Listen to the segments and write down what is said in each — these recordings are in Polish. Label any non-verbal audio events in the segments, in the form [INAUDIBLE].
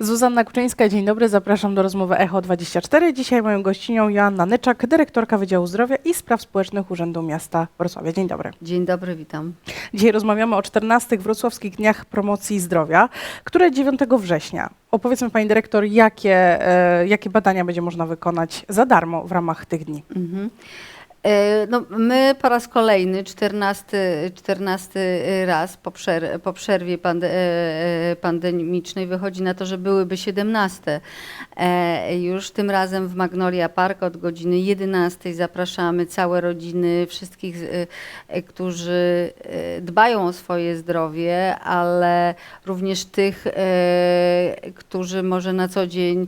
Zuzanna Kuczyńska, dzień dobry, zapraszam do rozmowy Echo 24. Dzisiaj moją gościnią Joanna Nyczak, dyrektorka Wydziału Zdrowia i Spraw Społecznych Urzędu Miasta Wrocławia. Dzień dobry. Dzień dobry, witam. Dzisiaj rozmawiamy o 14 Wrocławskich Dniach Promocji Zdrowia, które 9 września. Opowiedzmy Pani Dyrektor, jakie, e, jakie badania będzie można wykonać za darmo w ramach tych dni. Mhm. E, No, my po raz kolejny, 14, 14 raz po, przer po przerwie pande e, pandemicznej wychodzi na to, że byłyby 17. E, Już tym razem w Magnolia Park od godziny 11 zapraszamy całe rodziny, wszystkich, e, e, którzy e, dbają o swoje zdrowie, ale również tych, e, którzy może na co dzień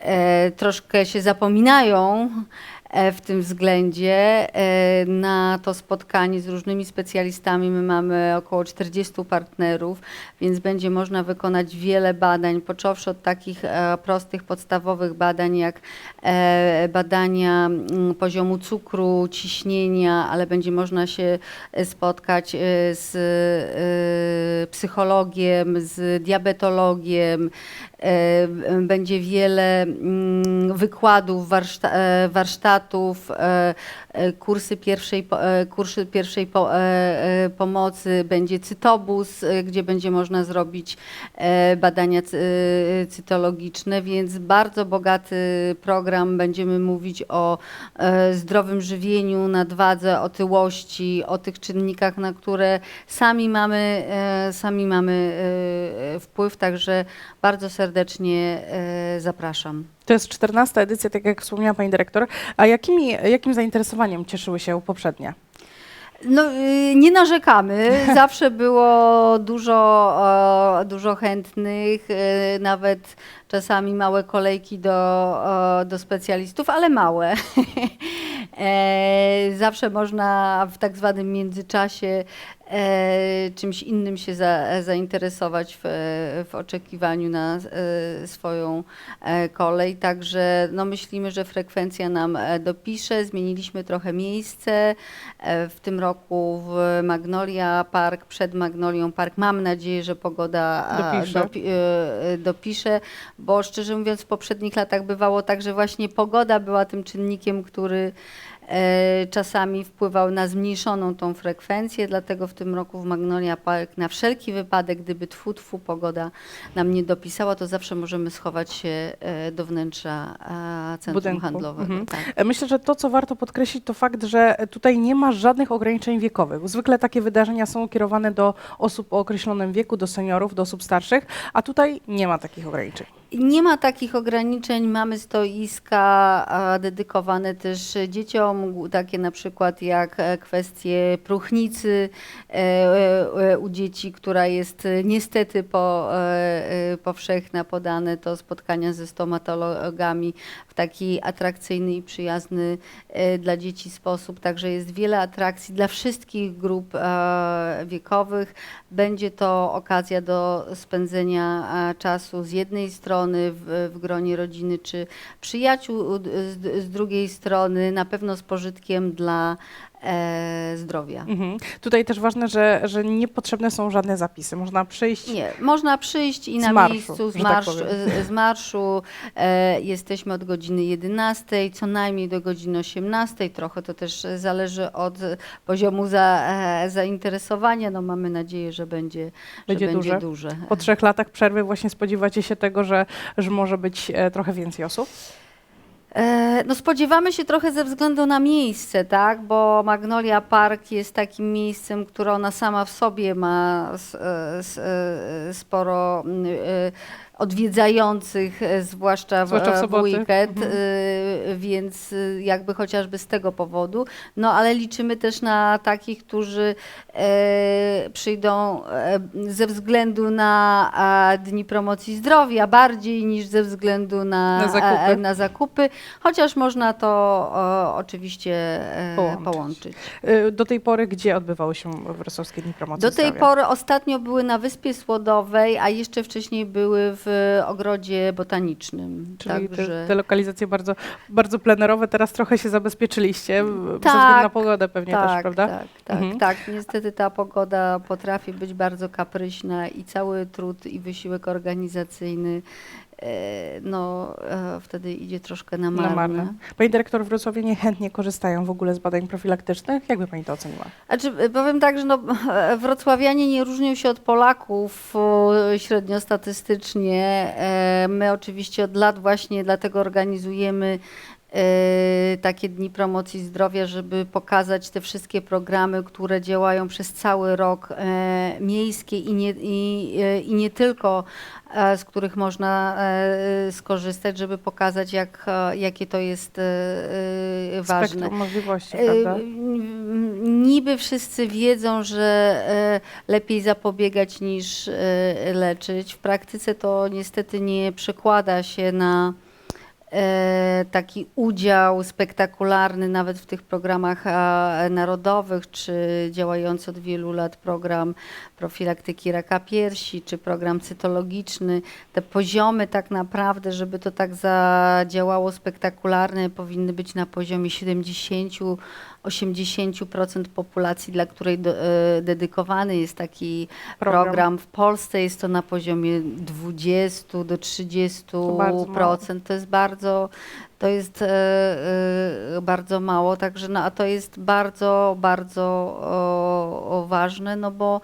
e, troszkę się zapominają e, w tym względzie e, na to spotkanie z różnymi specjalistami. My mamy około 40 partnerów, więc będzie można wykonać wiele badań, począwszy od takich e, prostych, podstawowych badań, jak e, badania mm, poziomu cukru, ciśnienia, ale będzie można się e, spotkać e, z e, psychologiem, z diabetologiem. E, Będzie wiele mm, wykładów, warszta, e, warsztatów, kursy pierwszej, e, kursy pierwszej e, e, pomocy, będzie cytobus, e, gdzie będzie można zrobić e, badania cy- e, cytologiczne, więc bardzo bogaty program. Będziemy mówić o e, zdrowym żywieniu, nadwadze, otyłości, o tych czynnikach, na które sami mamy, e, sami mamy e, wpływ, także bardzo serdecznie e, zapraszam. To jest 14 edycja, tak jak wspomniała Pani Dyrektor. A jakimi, jakim zainteresowaniem cieszyły się poprzednie? No, y, nie narzekamy. [LAUGHS] Zawsze było dużo, e, dużo chętnych, e, nawet czasami małe kolejki do, e, do specjalistów, ale małe. [LAUGHS] Zawsze można w tak zwanym międzyczasie czymś innym się za, zainteresować w, w oczekiwaniu na e, swoją e, kolej. Także no, myślimy, że frekwencja nam e, dopisze. Zmieniliśmy trochę miejsce. E, W tym roku w Magnolia Park, przed Magnolią Park, mam nadzieję, że pogoda Dopisze. dopi- e, dopisze, bo szczerze mówiąc w poprzednich latach bywało tak, że właśnie pogoda była tym czynnikiem, który e, czasami wpływał na zmniejszoną tą frekwencję, dlatego w tym roku w Magnolia Park na wszelki wypadek, gdyby tfu, tfu pogoda nam nie dopisała, to zawsze możemy schować się e, do wnętrza e, centrum Budynku. handlowego. Mhm. Tak. E, Myślę, że to, co warto podkreślić, to fakt, że tutaj nie ma żadnych ograniczeń wiekowych. Zwykle takie wydarzenia są kierowane do osób o określonym wieku, do seniorów, do osób starszych, a tutaj nie ma takich ograniczeń. Nie ma takich ograniczeń. Mamy stoiska dedykowane też dzieciom, takie na przykład jak e, kwestie próchnicy e, e, u dzieci, która jest niestety po, powszechna, podane to spotkania ze stomatologami w taki atrakcyjny i przyjazny dla dzieci sposób. Także jest wiele atrakcji dla wszystkich grup wiekowych. Będzie to okazja do spędzenia czasu z jednej strony w, w gronie rodziny czy przyjaciół, z, z drugiej strony na pewno z pożytkiem dla e, zdrowia. Mhm. Tutaj też ważne, że, że niepotrzebne są żadne zapisy. Można przyjść. Nie, można przyjść i Z na marszu, miejscu z, że tak marsz, powiem. z, z marszu. E, jesteśmy od godziny 11, co najmniej do godziny 18. Trochę to też zależy od poziomu za, e, zainteresowania. No, mamy nadzieję, że będzie, Będzie że duże. będzie duże. Po trzech latach przerwy właśnie spodziewacie się tego, że, że może być e, trochę więcej osób? E, No spodziewamy się trochę ze względu na miejsce, tak? Bo Magnolia Park jest takim miejscem, które ona sama w sobie ma e, e, sporo odwiedzających, e, zwłaszcza w, Zwłaszcza w e, w weekend, Mhm. e, więc jakby chociażby z tego powodu. No ale liczymy też na takich, którzy przyjdą ze względu na Dni Promocji Zdrowia bardziej niż ze względu na, Na zakupy. na zakupy, chociaż można to oczywiście Połączyć. połączyć. Do tej pory gdzie odbywały się Wrocławskie Dni Promocji Do tej Zdrowia? pory ostatnio były na Wyspie Słodowej, a jeszcze wcześniej były w ogrodzie botanicznym. Czyli te, Także te lokalizacje bardzo, bardzo plenerowe, teraz trochę się zabezpieczyliście, w- ze Tak, względu na pogodę pewnie tak, też, prawda? Tak, tak, Mhm. tak. Niestety ta pogoda potrafi być bardzo kapryśna i cały trud i wysiłek organizacyjny no e, wtedy idzie troszkę na Na marne. marne. Pani dyrektor, wrocławianie chętnie korzystają w ogóle z badań profilaktycznych. Jak by Pani to oceniła? Znaczy, e, powiem tak, że no, wrocławianie nie różnią się od Polaków e, średnio statystycznie. E, My oczywiście od lat właśnie dlatego organizujemy e, takie dni promocji zdrowia, żeby pokazać te wszystkie programy, które działają przez cały rok, e, miejskie i nie, i, e, i nie tylko, e, z których można skorzystać, żeby pokazać, jak, jakie to jest ważne. Spektrum możliwości, prawda? Niby wszyscy wiedzą, że lepiej zapobiegać niż leczyć. W praktyce to niestety nie przekłada się na taki udział spektakularny nawet w tych programach a, narodowych, czy działający od wielu lat program profilaktyki raka piersi, czy program cytologiczny. Te poziomy tak naprawdę, żeby to tak zadziałało spektakularne, powinny być na poziomie 70-80% populacji, dla której do, e, dedykowany jest taki Program. program. W Polsce jest to na poziomie 20 do 30%. bardzo mało. To jest bardzo, to jest e, e, bardzo mało, także no, a to jest bardzo, bardzo o, o ważne, no bo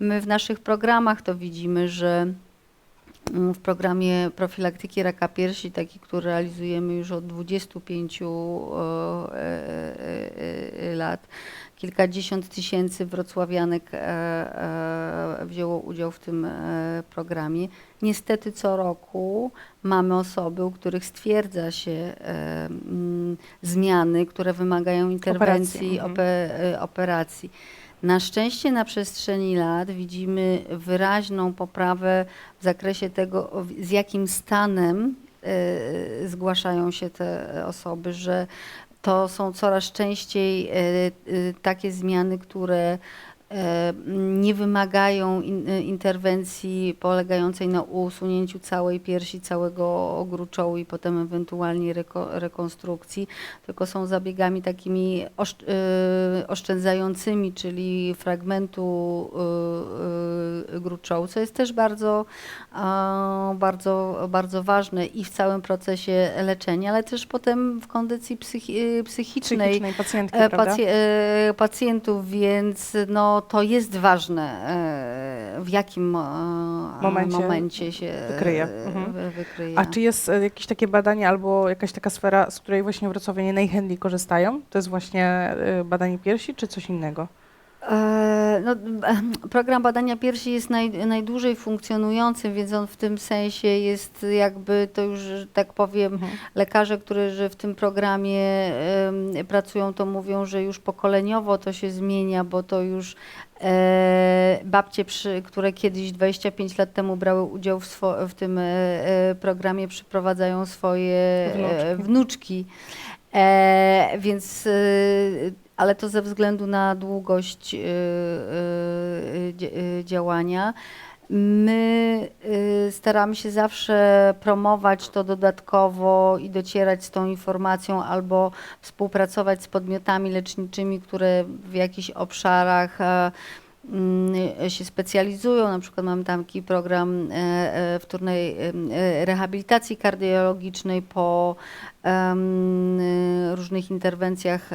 my w naszych programach to widzimy, że w programie profilaktyki raka piersi, taki, który realizujemy już od 25 o, e, e, e, lat, kilkadziesiąt tysięcy wrocławianek wzięło udział w tym programie. Niestety co roku mamy osoby, u których stwierdza się mm, zmiany, które wymagają interwencji, mhm. ope, e, operacji. Na szczęście na przestrzeni lat widzimy wyraźną poprawę w zakresie tego, z jakim stanem e, zgłaszają się te osoby, że to są coraz częściej e, e, takie zmiany, które nie wymagają e, interwencji polegającej na usunięciu całej piersi, całego ogróczołu i potem ewentualnie reko, rekonstrukcji, tylko są zabiegami takimi oszcz, e, oszczędzającymi, czyli fragmentu e, e, gruczołu, co jest też bardzo, bardzo, bardzo ważne i w całym procesie leczenia, ale też potem w kondycji psychi, psychicznej Psychicznej pacjentki, e, e, pacjentów, więc no, to jest ważne, e, w jakim e, Momencie momencie się wykryje. e, Mhm. wy- wykryje. A czy jest jakieś takie badanie albo jakaś taka sfera, z której właśnie wrocławianie najchętniej korzystają? To jest właśnie badanie piersi, czy coś innego? E, No, program badania piersi jest naj, najdłużej funkcjonującym, więc on w tym sensie jest jakby, to już, tak powiem, Mhm. lekarze, którzy w tym programie pracują, to mówią, że już pokoleniowo to się zmienia, bo to już e, babcie, przy, które kiedyś 25 lat temu brały udział w, swo, w tym e, e, programie, przyprowadzają swoje e, Wnuczki. wnuczki. E, więc, e, ale to ze względu na długość e, dzia- e, działania. My y, staramy się zawsze promować to dodatkowo i docierać z tą informacją albo współpracować z podmiotami leczniczymi, które w jakichś obszarach e, się specjalizują. Na przykład mamy tam taki program e, e, wtórnej e, rehabilitacji kardiologicznej po różnych interwencjach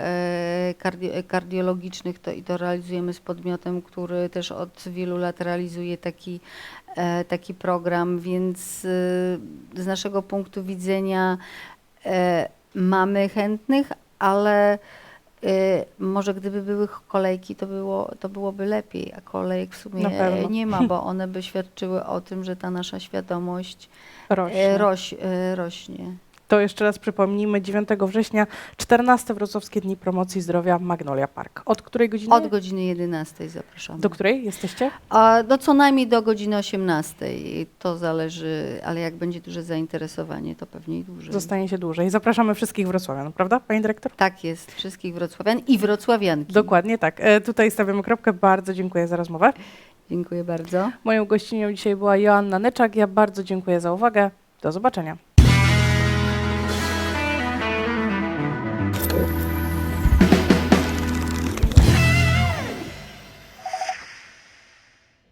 kardi- kardiologicznych to, i to realizujemy z podmiotem, który też od wielu lat realizuje taki, taki program, więc z naszego punktu widzenia mamy chętnych, ale może gdyby były kolejki, to, było, to byłoby lepiej, a kolejek w sumie nie ma, bo [LAUGHS] one by świadczyły o tym, że ta nasza świadomość Rośnie. roś, e, rośnie. To jeszcze raz przypomnijmy, 9 września 14 Wrocławskie Dni Promocji Zdrowia Magnolia Park. Od której godziny? Od godziny 11 zapraszamy. Do której jesteście? A, no co najmniej do godziny 18. To zależy, ale jak będzie duże zainteresowanie, to pewnie i dłużej. Zostaniecie dłużej. Zapraszamy wszystkich wrocławian, prawda, pani dyrektor? Tak jest, wszystkich wrocławian i wrocławianki. Dokładnie tak. E, tutaj stawiamy kropkę. Bardzo dziękuję za rozmowę. Dziękuję bardzo. Moją gościnią dzisiaj była Joanna Neczak. Ja bardzo dziękuję za uwagę. Do zobaczenia.